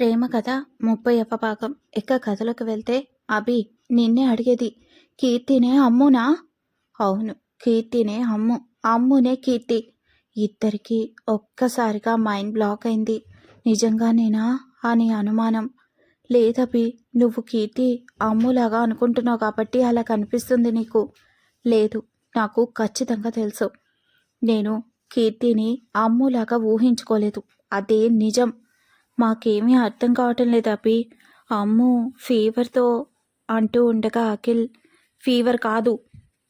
ప్రేమ కథ ముప్పై భాగం. ఇక కథలోకి వెళ్తే అభి నిన్నే అడిగేది కీర్తినే అమ్మునా? అవును కీర్తినే అమ్ము అమ్మునే కీర్తి. ఇద్దరికి ఒక్కసారిగా మైండ్ బ్లాక్ అయింది. నిజంగానేనా అని అనుమానం. లేదభి నువ్వు కీర్తి అమ్ములాగా అనుకుంటున్నావు కాబట్టి అలా కనిపిస్తుంది నీకు. లేదు నాకు ఖచ్చితంగా తెలుసు. నేను కీర్తిని అమ్ములాగా ఊహించుకోలేదు. అదే నిజం. మాకేమీ అర్థం కావటం లేదు అభి. అమ్ము ఫీవర్తో అంటూ ఉండగా అఖిల్ ఫీవర్ కాదు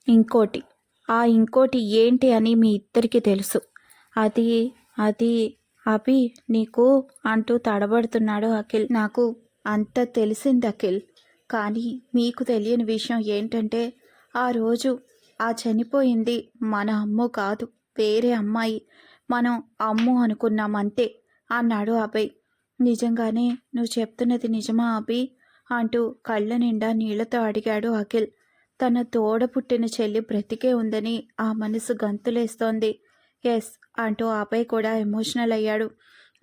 ఇంకోటి. ఆ ఇంకోటి ఏంటి అని మీ ఇద్దరికి తెలుసు. అది అది అభి నీకు? అంటూ తడబడుతున్నాడు అఖిల్. నాకు అంత తెలిసింది అఖిల్ కానీ మీకు తెలియని విషయం ఏంటంటే ఆ రోజు ఆ చనిపోయింది మన అమ్ము కాదు వేరే అమ్మాయి. మనం అమ్ము అనుకున్నాం అంతే అన్నాడు అభయ్ నిజంగానే నువ్వు చెప్తున్నది నిజమా అభి? అంటూ కళ్ళ నిండా నీళ్ళతో అడిగాడు అఖిల్. తన తోడ పుట్టిన చెల్లి బ్రతికే ఉందని ఆ మనసు గంతులేస్తోంది. ఎస్ అంటూ అభయ్ కూడా ఎమోషనల్ అయ్యాడు.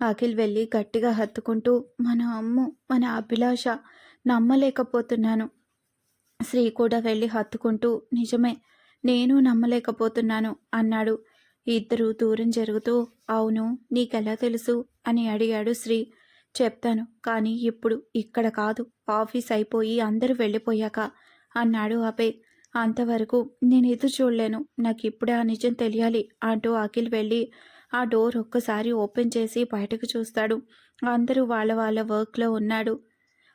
అఖిల్ వెళ్ళి గట్టిగా హత్తుకుంటూ మన అమ్ము మన అభిలాష నమ్మలేకపోతున్నాను. శ్రీ కూడా వెళ్ళి హత్తుకుంటూ నిజమే నేను నమ్మలేకపోతున్నాను అన్నాడు. ఇద్దరు దూరం జరుగుతూ అవును నీకెలా తెలుసు? అని అడిగాడు శ్రీ. చెప్తాను. కానీ ఇప్పుడు ఇక్కడ కాదు. ఆఫీస్ అయిపోయి అందరూ వెళ్ళిపోయాక అన్నాడు అభయ్. అంతవరకు నేను ఎదురు చూడలేను. నాకు ఇప్పుడే ఆ నిజం తెలియాలి అంటూ అఖిల్ వెళ్ళి ఆ డోర్ ఒక్కసారి ఓపెన్ చేసి బయటకు చూస్తాడు. అందరూ వాళ్ళ వాళ్ళ వర్క్లో ఉన్నాడు.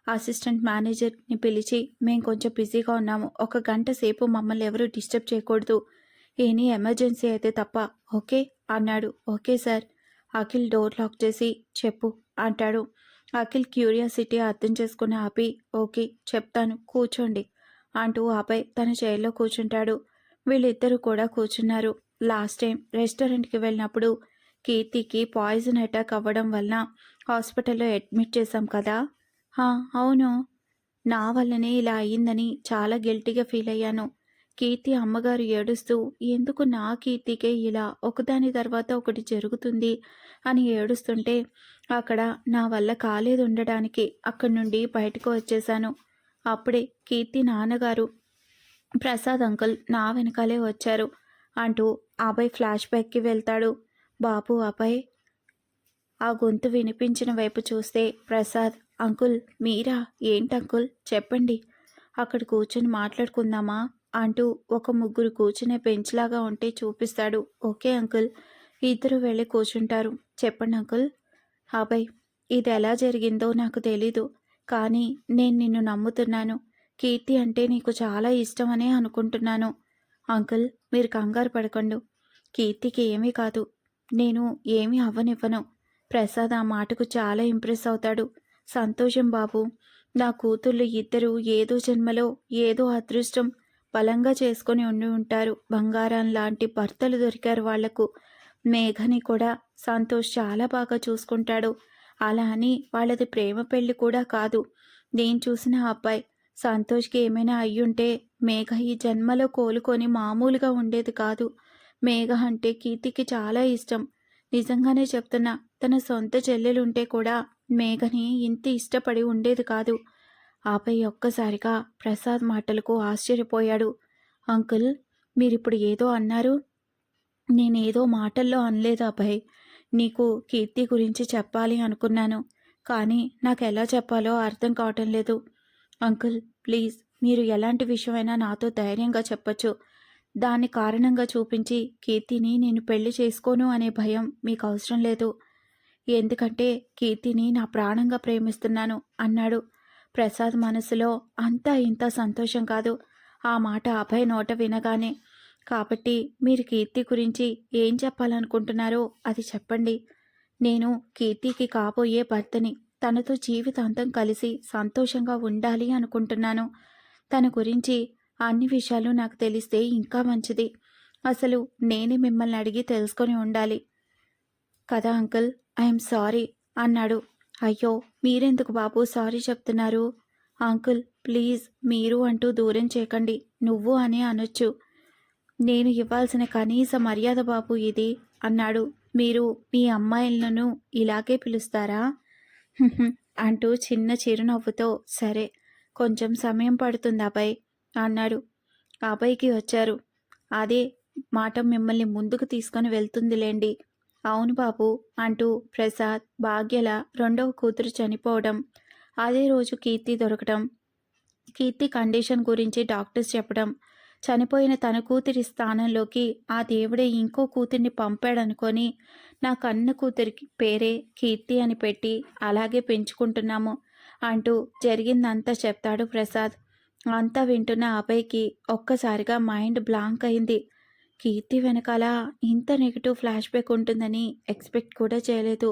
అసిస్టెంట్ మేనేజర్ని పిలిచి మేము కొంచెం బిజీగా ఉన్నాము. ఒక గంట సేపు మమ్మల్ని ఎవరూ డిస్టర్బ్ చేయకూడదు. ఏనీ ఎమర్జెన్సీ అయితే తప్ప. ఓకే? అన్నాడు. Okay sir. Akhil door lock చేసి చెప్పు. అంటాడు. అఖిల్ క్యూరియాసిటీ అర్థం చేసుకుని ఆపి ఓకే చెప్తాను కూర్చోండి అంటూ ఆపై తన చైర్లో కూర్చుంటాడు. వీళ్ళిద్దరూ కూడా కూర్చున్నారు. లాస్ట్ టైం రెస్టారెంట్కి వెళ్ళినప్పుడు కీర్తికి పాయిజన్ అటాక్ అవ్వడం వలన హాస్పిటల్లో అడ్మిట్ చేశాం కదా? అవును. నా వల్లనే ఇలా అయ్యిందని చాలా గిల్టీగా ఫీల్ అయ్యాను. కీర్తి అమ్మగారు ఏడుస్తూ ఎందుకు నా కీర్తికే ఇలా? ఒకదాని తర్వాత ఒకటి జరుగుతుంది అని ఏడుస్తుంటే అక్కడ నా వల్ల కాలేదు ఉండడానికి అక్కడి నుండి బయటకు వచ్చేశాను. అప్పుడే కీర్తి నాన్నగారు ప్రసాద్ అంకుల్ నా వెనకాలే వచ్చారు అంటూ అభయ్ ఫ్లాష్ బ్యాక్కి వెళ్తాడు. బాబు అభయ్ ఆ గొంతు వినిపించిన వైపు చూస్తే ప్రసాద్ అంకుల్ మీరా? ఏంటి అంకుల్? చెప్పండి. అక్కడ కూర్చొని మాట్లాడుకుందామా? అంటూ ఒక ముగ్గురు కూర్చునే బెంచ్లాగా ఉంటే చూపిస్తాడు. Okay uncle. ఇద్దరు వెళ్ళి కూర్చుంటారు. చెప్పండి అంకుల్. అభయ్ ఇది ఎలా జరిగిందో నాకు తెలీదు. కానీ నేను నిన్ను నమ్ముతున్నాను. కీర్తి అంటే నీకు చాలా ఇష్టమనే అనుకుంటున్నాను. అంకుల్ మీరు కంగారు పడకండు. కీర్తికి ఏమీ కాదు. నేను ఏమీ అవ్వనివ్వను. ప్రసాద్ ఆ మాటకు చాలా ఇంప్రెస్ అవుతాడు. సంతోషం బాబు. నా కూతుళ్ళు ఇద్దరు ఏదో జన్మలో ఏదో అదృష్టం. బలంగా చేసుకొని ఉండి ఉంటారు. బంగారం లాంటి భర్తలు దొరికారు వాళ్ళకు. మేఘని కూడా సంతోష్ చాలా బాగా చూసుకుంటాడు. అలా అని వాళ్ళది ప్రేమ పెళ్ళి కూడా కాదు. నేను చూసిన అబ్బాయి సంతోష్కి ఏమైనా అయ్యుంటే మేఘ ఈ జన్మలో కోలుకొని మామూలుగా ఉండేది కాదు. మేఘ అంటే కీర్తికి చాలా ఇష్టం. నిజంగానే చెప్తున్నా తన సొంత చెల్లెలుంటే కూడా మేఘని ఇంత ఇష్టపడి ఉండేది కాదు. ఆపై ఒక్కసారిగా ప్రసాద్ మాటలకు ఆశ్చర్యపోయాడు. అంకుల్ మీరిప్పుడు ఏదో అన్నారు? నేనేదో మాటల్లో అనలేదు అభయ్. నీకు కీర్తి గురించి చెప్పాలి అనుకున్నాను కానీ నాకు ఎలా చెప్పాలో అర్థం కావటం లేదు. అంకుల్ ప్లీజ్ మీరు ఎలాంటి విషయమైనా నాతో ధైర్యంగా చెప్పచ్చు. దాన్ని కారణంగా చూపించి కీర్తిని నేను పెళ్ళి చేసుకోను అనే భయం మీకు అవసరం లేదు. ఎందుకంటే కీర్తిని నా ప్రాణంగా ప్రేమిస్తున్నాను అన్నాడు. ప్రసాద్ మనసులో అంతా ఇంత సంతోషం కాదు. ఆ మాట అభయ నోట వినగానే కాబట్టి మీరు కీర్తి గురించి ఏం చెప్పాలనుకుంటున్నారో అది చెప్పండి. నేను కీర్తికి కాబోయే భర్తని తనతో జీవితాంతం కలిసి సంతోషంగా ఉండాలి అనుకుంటున్నాను. తన గురించి అన్ని విషయాలు నాకు తెలిస్తే ఇంకా మంచిది. అసలు నేనే మిమ్మల్ని అడిగి తెలుసుకొని ఉండాలి. కదా అంకుల్ ఐఎమ్ సారీ అన్నాడు. అయ్యో మీరెందుకు బాబు సారీ చెప్తున్నారు? అంకుల్ ప్లీజ్ మీరు అంటూ దూరం చేయకండి. నువ్వు అని అనొచ్చు. నేను ఇవ్వాల్సిన కనీస మర్యాద బాబు ఇది అన్నాడు. మీరు మీ అమ్మాయిలను ఇలాగే పిలుస్తారా? అంటూ చిన్న చిరునవ్వుతో సరే కొంచెం సమయం పడుతుంది అబ్బాయి అన్నాడు. అబ్బాయికి వచ్చారు. అదే మాట మిమ్మల్ని ముందుకు తీసుకొని వెళ్తుందిలేండి. అవును బాబు అంటూ ప్రసాద్ భాగ్యల రెండవ కూతురు చనిపోవడం. అదే రోజు కీర్తి దొరకడం కీర్తి కండిషన్ గురించి డాక్టర్స్ చెప్పడం. చనిపోయిన తన కూతురి స్థానంలోకి ఆ దేవుడే ఇంకో కూతుర్ని పంపాడనుకొని నా కన్న కూతురికి పేరే కీర్తి అని పెట్టి అలాగే పెంచుకుంటున్నాము అంటూ జరిగిందంతా చెప్తాడు ప్రసాద్. అంతా వింటున్న అబ్బాయికి ఒక్కసారిగా మైండ్ బ్లాంక్ అయింది. కీర్తి వెనకాల ఇంత నెగిటివ్ ఫ్లాష్ బ్యాక్ ఉంటుందని ఎక్స్పెక్ట్ కూడా చేయలేదు.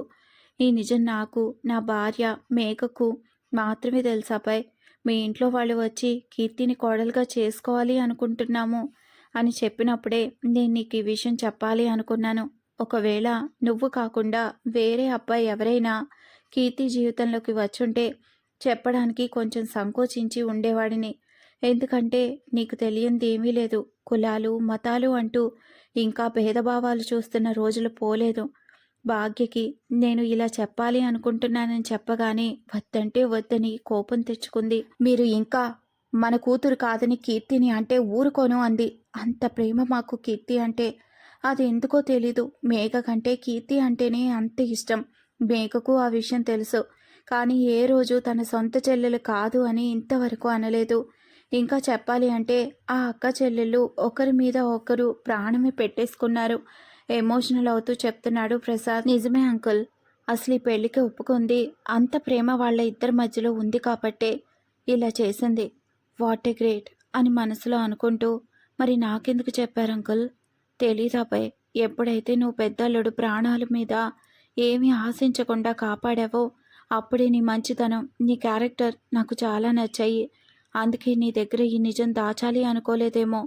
ఈ నిజం నాకు నా భార్య మేకకు మాత్రమే తెలుసాపై అబ్బాయి. మీ ఇంట్లో వాళ్ళు వచ్చి కీర్తిని కోడలుగా చేసుకోవాలి అనుకుంటున్నాము అని చెప్పినప్పుడే నేను నీకు ఈ విషయం చెప్పాలి అనుకున్నాను. ఒకవేళ నువ్వు కాకుండా వేరే అబ్బాయి ఎవరైనా కీర్తి జీవితంలోకి వచ్చుంటే చెప్పడానికి కొంచెం సంకోచించి ఉండేవాడిని. ఎందుకంటే నీకు తెలియంది ఏమీ లేదు. కులాలు మతాలు అంటూ ఇంకా భేదభావాలు చూస్తున్న రోజులు పోలేదు. భాగ్యకి నేను ఇలా చెప్పాలి అనుకుంటున్నానని చెప్పగానే వద్దంటే వద్దని కోపం తెచ్చుకుంది. మీరు ఇంకా మన కూతురు కాదని కీర్తిని అంటే ఊరుకోను అంది. అంత ప్రేమ మాకు కీర్తి అంటే అది ఎందుకో తెలీదు. మేఘ కంటే కీర్తి అంటేనే అంత ఇష్టం. మేఘకు ఆ విషయం తెలుసు. కానీ ఏ రోజు తన సొంత చెల్లెలు కాదు అని ఇంతవరకు అనలేదు. ఇంకా చెప్పాలి అంటే ఆ అక్క చెల్లెళ్ళు ఒకరి మీద ఒకరు ప్రాణమే పెట్టేసుకున్నారు. ఎమోషనల్ అవుతూ చెప్తున్నాడు ప్రసాద్. నిజమే అంకుల్. అసలు ఈ పెళ్ళికి ఒప్పుకుంది. అంత ప్రేమ వాళ్ళ ఇద్దరి మధ్యలో ఉంది కాబట్టే ఇలా చేసింది. వాట్ ఏ గ్రేట్ అని మనసులో అనుకుంటూ మరి నాకెందుకు చెప్పారు అంకుల్? తెలీదాపై ఎప్పుడైతే నువ్వు పెద్దల్లుడు ప్రాణాల మీద ఏమీ ఆశించకుండా కాపాడావో అప్పుడే నీ మంచితనం నీ క్యారెక్టర్ నాకు చాలా నచ్చాయి. అందుకే నీ దగ్గర ఈ నిజం దాచాలి అనుకోలేదేమో.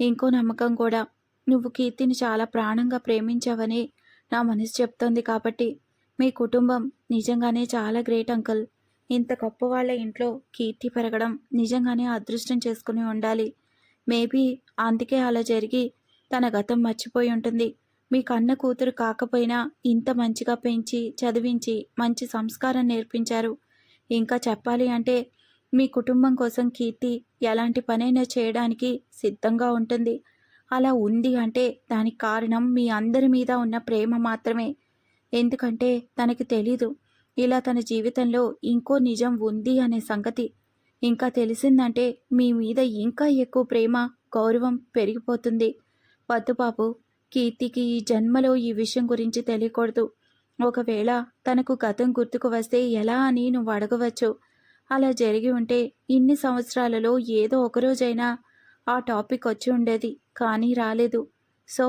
ఇంకో నమ్మకం కూడా. నువ్వు కీర్తిని చాలా ప్రాణంగా ప్రేమించావని నా మనసు చెప్తోంది కాబట్టి మీ కుటుంబం నిజంగానే చాలా గ్రేట్ అంకుల్. ఇంత గొప్ప వాళ్ళ ఇంట్లో కీర్తి పెరగడం నిజంగానే అదృష్టం చేసుకుని ఉండాలి. మేబీ అందుకే అలా జరిగి తన గతం మర్చిపోయి ఉంటుంది. మీ కన్న కూతురు కాకపోయినా ఇంత మంచిగా పెంచి చదివించి మంచి సంస్కారం నేర్పించారు. ఇంకా చెప్పాలి అంటే మీ కుటుంబం కోసం కీర్తి ఎలాంటి పనైనా చేయడానికి సిద్ధంగా ఉంటుంది. అలా ఉంది అంటే దానికి కారణం మీ అందరి మీద ఉన్న ప్రేమ మాత్రమే. ఎందుకంటే తనకి తెలీదు. ఇలా తన జీవితంలో ఇంకో నిజం ఉంది అనే సంగతి. ఇంకా తెలిసిందంటే మీ మీద ఇంకా ఎక్కువ ప్రేమ గౌరవం పెరిగిపోతుంది. వద్దు బాబు. కీర్తికి ఈ జన్మలో ఈ విషయం గురించి తెలియకూడదు. ఒకవేళ తనకు గతం గుర్తుకు వస్తే ఎలా అని నువ్వు అడగవచ్చు. అలా జరిగి ఉంటే ఇన్ని సంవత్సరాలలో ఏదో ఒకరోజైనా ఆ టాపిక్ వచ్చి ఉండేది కానీ రాలేదు. సో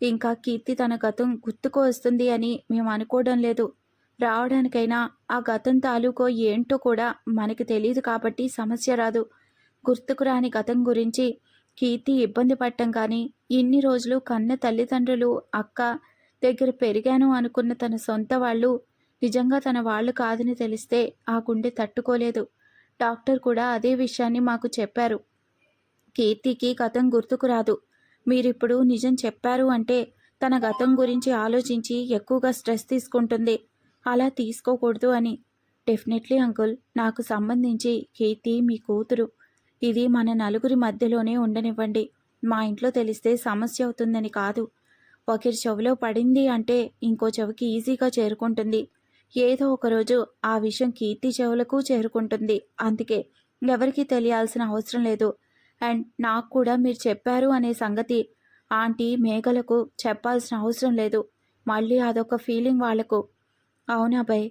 ఇంకా కీర్తి తన గతం గుర్తుకు వస్తుంది అని మేము అనుకోవడం లేదు. రావడానికైనా ఆ గతం తాలూకో ఏంటో కూడా మనకి తెలియదు కాబట్టి సమస్య రాదు. గుర్తుకు రాని గతం గురించి కీర్తి ఇబ్బంది పడటం కానీ ఇన్ని రోజులు కన్న తల్లిదండ్రులు అక్క దగ్గర పెరిగాను అనుకున్న తన సొంత వాళ్ళు నిజంగా తన వాళ్ళు కాదని తెలిస్తే ఆ గుండె తట్టుకోలేదు. డాక్టర్ కూడా అదే విషయాన్ని మాకు చెప్పారు. కీర్తికి గతం గుర్తుకు రాదు. మీరిప్పుడు నిజం చెప్పారు అంటే తన గతం గురించి ఆలోచించి ఎక్కువగా స్ట్రెస్ తీసుకుంటుంది. అలా తీసుకోకూడదు అని. డెఫినెట్లీ అంకుల్ నాకు సంబంధించి కీర్తి మీ కూతురు. ఇది మన నలుగురి మధ్యలోనే ఉండనివ్వండి. మా ఇంట్లో తెలిస్తే సమస్య అవుతుందని కాదు. ఒకరి చెవిలో పడింది అంటే ఇంకో చెవికి ఈజీగా చేరుకుంటుంది. ఏదో ఒకరోజు ఆ విషయం కీర్తి చెవులకు చేరుకుంటుంది. అందుకే ఎవరికీ తెలియాల్సిన అవసరం లేదు. అండ్ నాకు కూడా మీరు చెప్పారు అనే సంగతి ఆంటీ మేఘలకు చెప్పాల్సిన అవసరం లేదు. మళ్ళీ అదొక ఫీలింగ్ వాళ్ళకు అవునా భయ్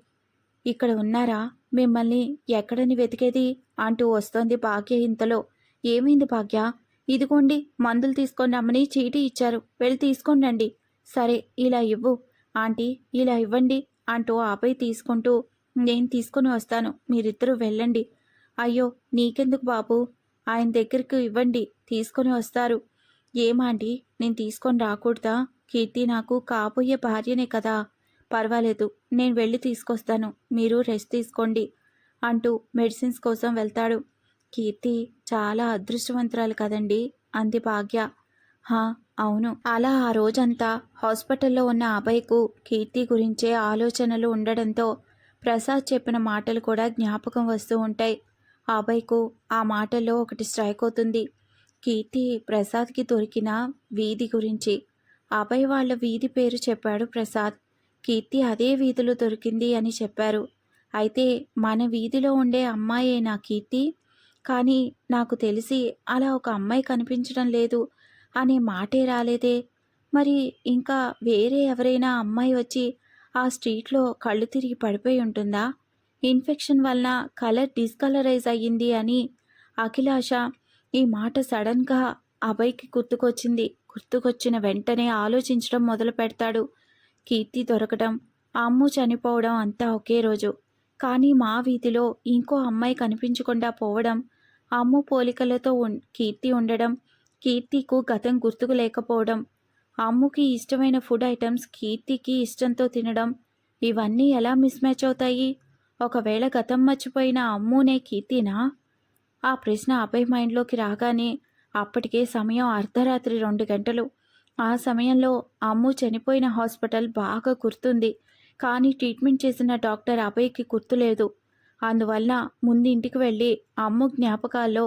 ఇక్కడ ఉన్నారా? మిమ్మల్ని ఎక్కడని వెతికేది? అంటూ వస్తోంది భాగ్య ఇంతలో. ఏమైంది భాగ్య? ఇదిగోండి మందులు తీసుకొని రమ్మని చీటీ ఇచ్చారు. వెళ్ళి తీసుకోండి సరే ఇలా ఇవ్వు. ఆంటీ ఇలా ఇవ్వండి. అంటూ ఆపై తీసుకుంటూ నేను తీసుకుని వస్తాను. మీరిద్దరూ వెళ్ళండి. అయ్యో నీకెందుకు బాబు? ఆయన దగ్గరికి ఇవ్వండి. తీసుకొని వస్తారు. ఏమాంటి నేను తీసుకొని రాకూడదా? కీర్తి నాకు కాబోయే భార్యనే కదా. పర్వాలేదు నేను వెళ్ళి తీసుకొస్తాను. మీరు రెస్ట్ తీసుకోండి అంటూ మెడిసిన్స్ కోసం వెళ్తాడు. కీర్తి చాలా అదృష్టవంతురాలు కదండి అంది భాగ్య. హా అవును. అలా ఆ రోజంతా హాస్పిటల్లో ఉన్న అభయ్కు కీర్తి గురించే ఆలోచనలు ఉండడంతో ప్రసాద్ చెప్పిన మాటలు కూడా జ్ఞాపకం వస్తూ ఉంటాయి. అభయ్కు ఆ మాటల్లో ఒకటి స్ట్రైక్ అవుతుంది. కీర్తి ప్రసాద్కి దొరికిన వీధి గురించి. అభయ్ వాళ్ళ వీధి పేరు చెప్పాడు ప్రసాద్. కీర్తి అదే వీధిలో దొరికింది అని చెప్పారు. అయితే మన వీధిలో ఉండే అమ్మాయేనా కీర్తి? కానీ నాకు తెలిసి అలా ఒక అమ్మాయి కనిపించడం లేదు. అనే మాటే రాలేదే. మరి ఇంకా వేరే ఎవరైనా అమ్మాయి వచ్చి ఆ స్ట్రీట్లో కళ్ళు తిరిగి పడిపోయి ఉంటుందా? ఇన్ఫెక్షన్ వలన కలర్ డిస్కలరైజ్ అయ్యింది అని అఖిలాష ఈ మాట సడన్గా అభయ్కి గుర్తుకొచ్చింది. గుర్తుకొచ్చిన వెంటనే ఆలోచించడం మొదలు పెడతాడు. కీర్తి దొరకడం అమ్ము చనిపోవడం అంతా ఒకే రోజు. కానీ మా వీధిలో ఇంకో అమ్మాయి కనిపించకుండా పోవడం అమ్ము పోలికలతో కీర్తి ఉండడం కీర్తికు గతం గుర్తుకు లేకపోవడం అమ్ముకి ఇష్టమైన ఫుడ్ ఐటమ్స్ కీర్తికి ఇష్టంతో తినడం ఇవన్నీ ఎలా మిస్ మ్యాచ్ అవుతాయి? ఒకవేళ గతం మర్చిపోయిన అమ్మునే కీర్తినా? ఆ ప్రశ్న అభయ్ మైండ్లోకి రాగానే అప్పటికే సమయం అర్ధరాత్రి రెండు గంటలు. ఆ సమయంలో అమ్ము చనిపోయిన హాస్పిటల్ బాగా గుర్తుంది కానీ ట్రీట్మెంట్ చేసిన డాక్టర్ అభయ్కి గుర్తులేదు. అందువల్ల ముందు ఇంటికి వెళ్ళి అమ్ము జ్ఞాపకాల్లో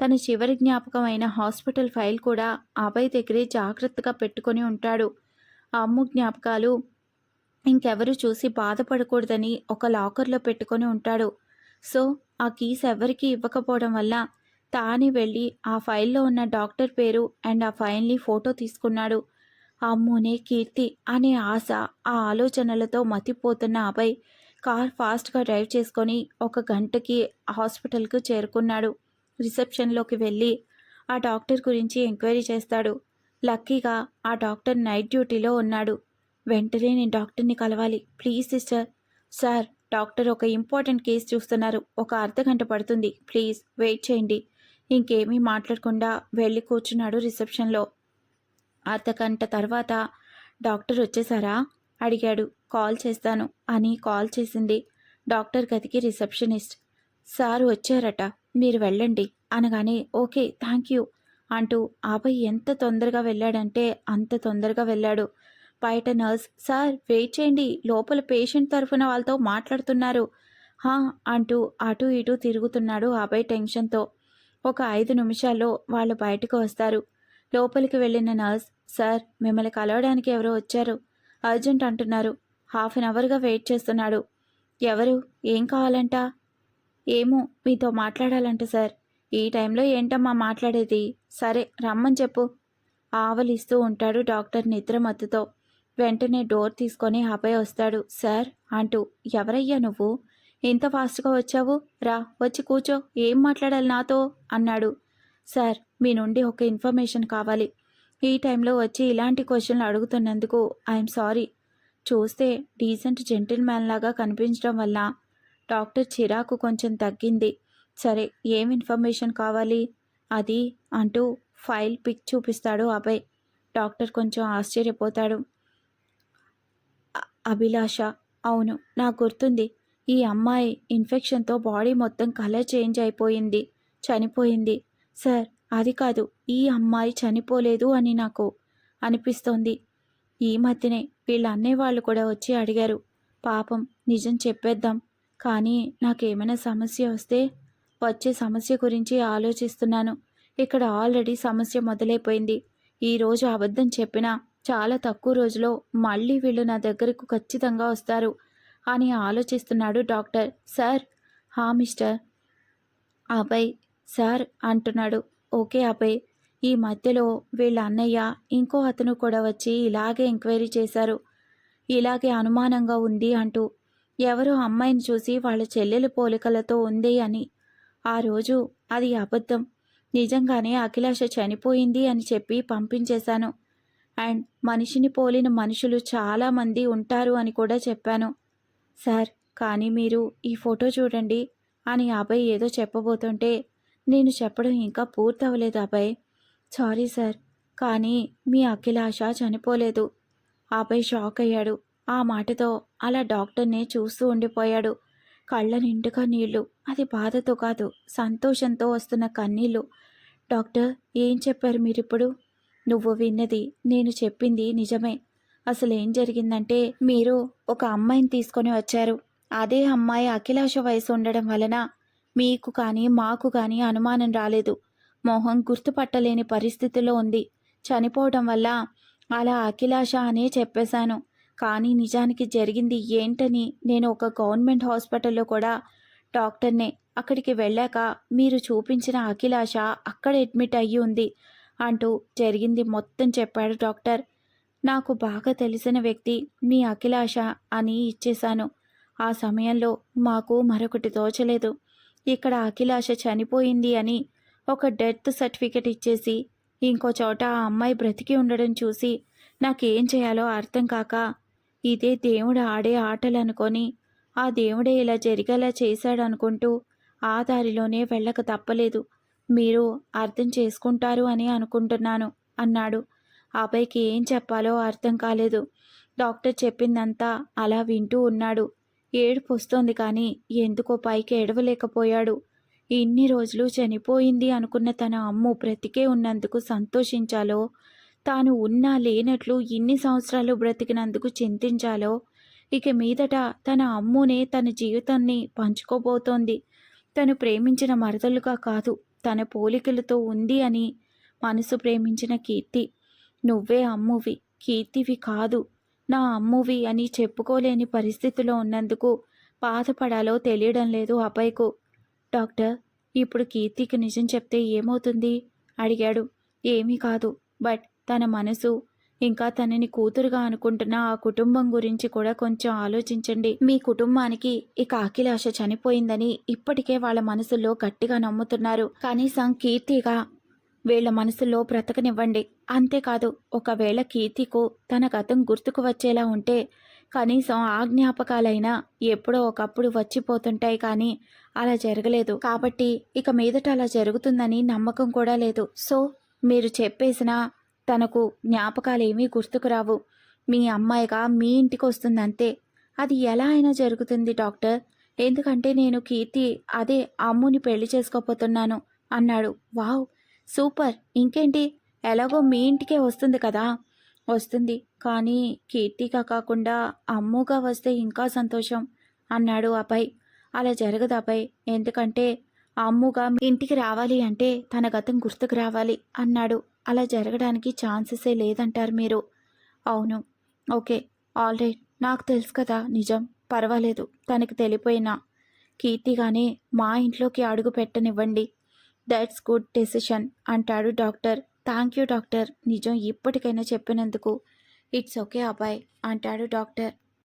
తన చివరి జ్ఞాపకమైన హాస్పిటల్ ఫైల్ కూడా అభయ్ దగ్గరే జాగ్రత్తగా పెట్టుకొని ఉంటాడు. అమ్ము జ్ఞాపకాలు ఇంకెవరు చూసి బాధపడకూడదని ఒక లాకర్లో పెట్టుకొని ఉంటాడు. సో ఆ కీస్ ఎవరికీ ఇవ్వకపోవడం వల్ల తానే వెళ్ళి ఆ ఫైల్లో ఉన్న డాక్టర్ పేరు అండ్ ఆ ఫైల్ని ఫోటో తీసుకున్నాడు. అమ్మునే కీర్తి అనే ఆశ ఆ ఆలోచనలతో మతిపోతున్న అభయ్ కార్ ఫాస్ట్గా డ్రైవ్ చేసుకొని ఒక గంటకి హాస్పిటల్కు చేరుకున్నాడు. రిసెప్షన్లోకి వెళ్ళి ఆ డాక్టర్ గురించి ఎంక్వైరీ చేస్తాడు. లక్కీగా ఆ డాక్టర్ నైట్ డ్యూటీలో ఉన్నాడు. వెంటనే నేను డాక్టర్ని కలవాలి. Please sister. సార్ డాక్టర్ ఒక ఇంపార్టెంట్ కేసు చూస్తున్నారు. ఒక అర్ధ గంట పడుతుంది. ప్లీజ్ వెయిట్ చేయండి. ఇంకేమీ మాట్లాడకుండా వెళ్ళి కూర్చున్నాడు రిసెప్షన్లో. అర్ధ గంట తర్వాత డాక్టర్ వచ్చేసారా? అడిగాడు. కాల్ చేస్తాను అని కాల్ చేసింది డాక్టర్ గదికి రిసెప్షనిస్ట్. సార్ వచ్చారట. మీరు వెళ్ళండి. అనగానే ఓకే థ్యాంక్ యూ అంటూ ఆపై ఎంత తొందరగా వెళ్ళాడంటే అంత తొందరగా వెళ్ళాడు. బయట నర్స్ సార్ వెయిట్ చేయండి. లోపల పేషెంట్ తరఫున వాళ్ళతో మాట్లాడుతున్నారు. హా అంటూ అటు ఇటు తిరుగుతున్నాడు అబ్బాయి టెన్షన్తో. ఒక ఐదు నిమిషాల్లో వాళ్ళు బయటకు వస్తారు. లోపలికి వెళ్ళిన నర్స్ సార్ మిమ్మల్ని కలవడానికి ఎవరో వచ్చారు. అర్జెంట్ అంటున్నారు. హాఫ్ అన్ అవర్గా వెయిట్ చేస్తున్నాడు. ఎవరు? ఏం కావాలంట? ఏమో మీతో మాట్లాడాలంట సార్. ఈ టైంలో ఏంటమ్మా మాట్లాడేది? సరే రమ్మని చెప్పు. ఆవలిస్తూ ఉంటాడు డాక్టర్ నిద్రమత్తుతో. వెంటనే డోర్ తీసుకొని అభయ్ వస్తాడు. సార్ అంటూ ఎవరయ్యా నువ్వు? ఇంత ఫాస్ట్గా వచ్చావు? రా వచ్చి కూర్చో. ఏం మాట్లాడాలి నాతో? అన్నాడు. సార్ మీ నుండి ఒక ఇన్ఫర్మేషన్ కావాలి. ఈ టైంలో వచ్చి ఇలాంటి క్వశ్చన్లు అడుగుతున్నందుకు ఐఎమ్ సారీ. చూస్తే డీసెంట్ జెంటిల్ మ్యాన్ లాగా కనిపించడం వల్ల డాక్టర్ చిరాకు కొంచెం తగ్గింది. సరే ఏం ఇన్ఫర్మేషన్ కావాలి? అది అంటూ ఫైల్ పిక్ చూపిస్తాడు అభయ్. డాక్టర్ కొంచెం ఆశ్చర్యపోతాడు. అభిలాష అవును నాకు గుర్తుంది. ఈ అమ్మాయి ఇన్ఫెక్షన్తో బాడీ మొత్తం కలర్ చేంజ్ అయిపోయింది చనిపోయింది. సార్ అది కాదు ఈ అమ్మాయి చనిపోలేదు అని నాకు అనిపిస్తోంది. ఈ మధ్యనే వీళ్ళ అన్నయ్య వాళ్ళు కూడా వచ్చి అడిగారు. పాపం నిజం చెప్పేద్దాం. కానీ నాకేమైనా సమస్య వస్తే వచ్చే సమస్య గురించి ఆలోచిస్తున్నాను. ఇక్కడ ఆల్రెడీ సమస్య మొదలైపోయింది. ఈరోజు అబద్ధం చెప్పినా చాలా తక్కువ రోజులో మళ్ళీ వీళ్ళు నా దగ్గరకు ఖచ్చితంగా వస్తారు అని ఆలోచిస్తున్నాడు డాక్టర్. సార్? హా మిస్టర్. అభయ్ సార్ అంటున్నాడు. ఓకే అభయ్. ఈ మధ్యలో వీళ్ళ అన్నయ్య ఇంకో అతను కూడా వచ్చి ఇలాగే ఎంక్వైరీ చేశారు. ఇలాగే అనుమానంగా ఉంది అంటూ ఎవరో అమ్మాయిని చూసి వాళ్ళ చెల్లెలు పోలికలతో ఉంది అని. ఆ రోజు అది అబద్ధం. నిజంగానే అఖిలాష చనిపోయింది అని చెప్పి పంపించేశాను. అండ్ మనిషిని పోలిన మనుషులు చాలామంది ఉంటారు అని కూడా చెప్పాను. సార్ కానీ మీరు ఈ ఫోటో చూడండి అని అభయ్ ఏదో చెప్పబోతుంటే నేను చెప్పడం ఇంకా పూర్తవలేదు అభయ్. సారీ సార్ కానీ మీ అఖిలాష చనిపోలేదు. అభయ్ షాక్ అయ్యాడు. ఆ మాటతో అలా డాక్టర్నే చూస్తూ ఉండిపోయాడు. కళ్ళ నిండుగా నీళ్ళు అది బాధతో కాదు సంతోషంతో వస్తున్న కన్నీళ్ళు డాక్టర్ ఏం చెప్పారు మీరిప్పుడు? నువ్వు విన్నది నేను చెప్పింది నిజమే. అసలు ఏం జరిగిందంటే మీరు ఒక అమ్మాయిని తీసుకొని వచ్చారు. అదే అమ్మాయి అఖిలాష వయసు ఉండడం వలన మీకు కానీ మాకు కానీ అనుమానం రాలేదు. మొహం గుర్తుపట్టలేని పరిస్థితిలో ఉంది. చనిపోవడం వల్ల అలా అఖిలాష అనే చెప్పేశాను. కానీ నిజానికి జరిగింది ఏంటని నేను ఒక గవర్నమెంట్ హాస్పిటల్లో కూడా డాక్టర్నే అక్కడికి వెళ్ళాక మీరు చూపించిన అఖిలాష అక్కడ అడ్మిట్ అయ్యి ఉంది అంటూ జరిగింది మొత్తం చెప్పాడు డాక్టర్. నాకు బాగా తెలిసిన వ్యక్తి మీ అఖిలాష అని ఇచ్చేశాను. ఆ సమయంలో మాకు మరొకటి తోచలేదు. ఇక్కడ అఖిలాష చనిపోయింది అని ఒక డెత్ సర్టిఫికెట్ ఇచ్చేసి ఇంకో చోట ఆ అమ్మాయి బ్రతికి ఉండడం చూసి నాకేం చేయాలో అర్థం కాక ఇదే దేవుడు ఆడే ఆటలు అనుకొని ఆ దేవుడే ఇలా జరిగేలా చేశాడనుకుంటూ ఆ దారిలోనే వెళ్ళక తప్పలేదు. మీరు అర్థం చేసుకుంటారు అని అనుకుంటున్నాను అన్నాడు. అబ్బాయికి ఏం చెప్పాలో అర్థం కాలేదు. డాక్టర్ చెప్పిందంతా అలా వింటూ ఉన్నాడు. ఏడుపు వస్తోంది కానీ ఎందుకో పైకి ఎడవలేకపోయాడు ఇన్ని రోజులు చనిపోయింది అనుకున్న తన అమ్ము బ్రతికే ఉన్నందుకు సంతోషించాలో తాను ఉన్నా లేనట్లు ఇన్ని సంవత్సరాలు బ్రతికినందుకు చింతించాలో? ఇక మీదట తన అమ్మునే తన జీవితాన్ని పంచుకోబోతోంది. తను ప్రేమించిన మరదలుగా కాదు తన పోలికలతో ఉంది అని మనసు ప్రేమించిన కీర్తి. నువ్వే అమ్మువి కీర్తివి కాదు. నా అమ్మువి అని చెప్పుకోలేని పరిస్థితిలో ఉన్నందుకు బాధపడాలో తెలియడం లేదు అబ్బాయికు. డాక్టర్ ఇప్పుడు కీర్తికి నిజం చెప్తే ఏమవుతుంది? అడిగాడు. ఏమీ కాదు బట్ తన మనసు. ఇంకా తనని కూతురుగా అనుకుంటున్న ఆ కుటుంబం గురించి కూడా కొంచెం ఆలోచించండి. మీ కుటుంబానికి ఇక అఖిలాష చనిపోయిందని ఇప్పటికే వాళ్ళ మనసుల్లో గట్టిగా నమ్ముతున్నారు. కనీసం కీర్తిగా వీళ్ళ మనసుల్లో బ్రతకనివ్వండి. అంతేకాదు ఒకవేళ కీర్తికు తన గతం గుర్తుకు వచ్చేలా ఉంటే కనీసం ఆ జ్ఞాపకాలైనా ఎప్పుడో ఒకప్పుడు వచ్చిపోతుంటాయి కానీ అలా జరగలేదు. కాబట్టి ఇక మీదట అలా జరుగుతుందని నమ్మకం కూడా లేదు. సో మీరు చెప్పేసిన తనకు జ్ఞాపకాలేమీ గుర్తుకురావు. మీ అమ్మాయిగా మీ ఇంటికి వస్తుందంతే అది ఎలా అయినా జరుగుతుంది డాక్టర్. ఎందుకంటే నేను కీర్తి అదే అమ్ముని పెళ్ళి చేసుకోపోతున్నాను అన్నాడు. Wow super. ఇంకేంటి? ఎలాగో మీ ఇంటికే వస్తుంది కదా. వస్తుంది. కానీ కీర్తిగా కాకుండా అమ్ముగా వస్తే ఇంకా సంతోషం అన్నాడు అబ్బాయి అలా జరగదు అబ్బాయి ఎందుకంటే అమ్ముగా మీ ఇంటికి రావాలి అంటే తన గతం గుర్తుకు రావాలి అన్నాడు. అలా జరగడానికి ఛాన్సెసే లేదంటారు మీరు. అవును. ఓకే. All right. నాకు తెలుసు కదా. నిజం. పర్వాలేదు. తనకి తెలిపోయినా. కీర్తిగానే మా ఇంట్లోకి అడుగు పెట్టనివ్వండి. దట్స్ గుడ్ డెసిషన్ అంటాడు డాక్టర్. Thank you doctor. నిజం ఇప్పటికైనా చెప్పినందుకు. ఇట్స్ ఓకే అబ్బాయ్ అంటాడు డాక్టర్.